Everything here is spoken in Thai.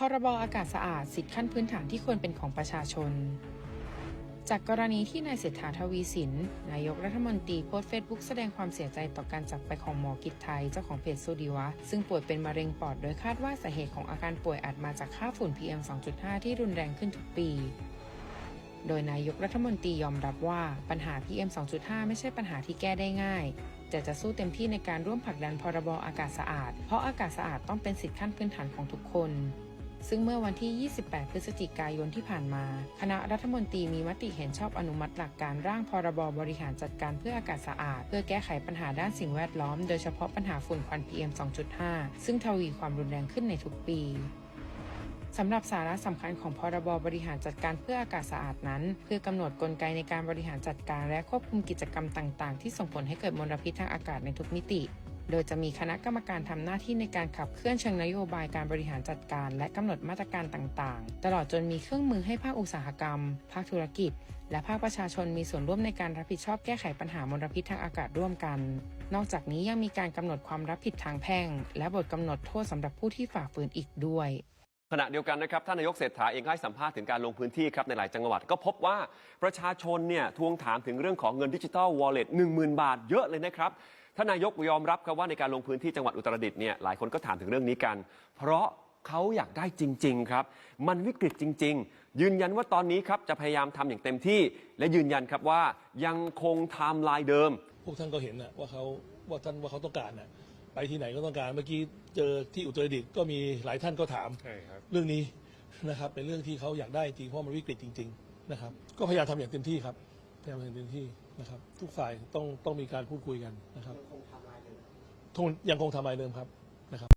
พรบอากาศสะอาดสิทธิขั้นพื้นฐานที่ควรเป็นของประชาชน จากกรณีที่นายเศรษฐาทวีสิน นายกรัฐมนตรีโพสต์เฟซบุ๊กแสดงความเสียใจต่อการจากไปของหมอกิจไทยเจ้าของเพจสุดีวะ ซึ่งป่วยเป็นมะเร็งปอดโดยคาดว่าสาเหตุของอาการป่วยอาจมาจากค่าฝุ่น PM 2.5 ที่รุนแรงขึ้นทุกปี โดยนายกรัฐมนตรียอมรับว่าปัญหา PM 2.5 ไม่ใช่ปัญหาที่แก้ได้ง่ายแต่จะสู้เต็มที่ในการร่วมผลักดันพรบอากาศสะอาด เพราะอากาศสะอาดต้องเป็นสิทธิขั้นพื้นฐานของทุกคน ซึ่งเมื่อวันที่ 28 พฤศจิกายนที่ผ่านมา คณะรัฐมนตรีมีมติเห็นชอบอนุมัติหลักการร่างพรบบริหารจัดการเพื่ออากาศสะอาด เพื่อแก้ไขปัญหาด้านสิ่งแวดล้อม โดยเฉพาะปัญหาฝุ่นควัน PM 2.5 ซึ่งทวีความรุนแรงขึ้นในทุกปีสำหรับสาระสำคัญของพรบบริหารจัดการเพื่ออากาศสะอาดนั้นคือกำหนดกลไกในการบริหารจัดการและควบคุมกิจกรรมต่าง ๆ ที่ส่งผลให้เกิดมลพิษทางอากาศในทุกมิติ โดยจะมีคณะกรรมการทำหน้าที่ในการขับเคลื่อนเชิงนโยบายการบริหารจัดการ และกำหนดมาตรการต่างๆ ตลอดจนมีเครื่องมือให้ภาคอุตสาหกรรม ภาคธุรกิจ และภาคประชาชนมีส่วนร่วมในการรับผิดชอบแก้ไขปัญหามลพิษทางอากาศร่วมกัน นอกจากนี้ยังมีการกำหนดความรับผิดทางแพ่ง และบทกำหนดโทษสำหรับผู้ที่ฝ่าฝืนอีกด้วยขณะเดียวกันนะครับท่านนายกเศรษฐาเองให้สัมภาษณ์ถึงการลงพื้นที่ครับในหลายจังหวัด ก็พบว่าประชาชนเนี่ยทวงถามถึงเรื่องของเงินดิจิทัลวอลเล็ตหนึ่งหมื่นบาทเยอะเลยนะครับ ท่านนายกยอมรับครับว่าในการลงพื้นที่จังหวัดอุตรดิตถ์เนี่ยหลายคนก็ถามถึงเรื่องนี้กัน เพราะเขาอยากได้จริง ๆ ครับ มันวิกฤตจริง ๆ ยืนยันว่าตอนนี้ครับจะพยายามทำอย่างเต็มที่ และยืนยันครับว่ายังคงไทม์ไลน์เดิม พวกท่านก็เห็นนะว่าเขาว่าท่านว่าเขาต้องการนะไปที่ไหนก็ต้องการเมื่อกี้เจอที่อุตรดิตถ์ก็มีหลายท่านก็ถามใช่ครับเรื่องนี้นะครับเป็นเรื่องที่เขาอยากได้จริงเพราะมันวิกฤตจริง ๆ นะครับ ก็พยายามทำอย่างเต็มที่ครับ พยายามทำอย่างเต็มที่นะครับ ทุกฝ่ายต้องต้องมีการพูดคุยกันนะครับคงยังคงทำลายเดิมครับนะครับ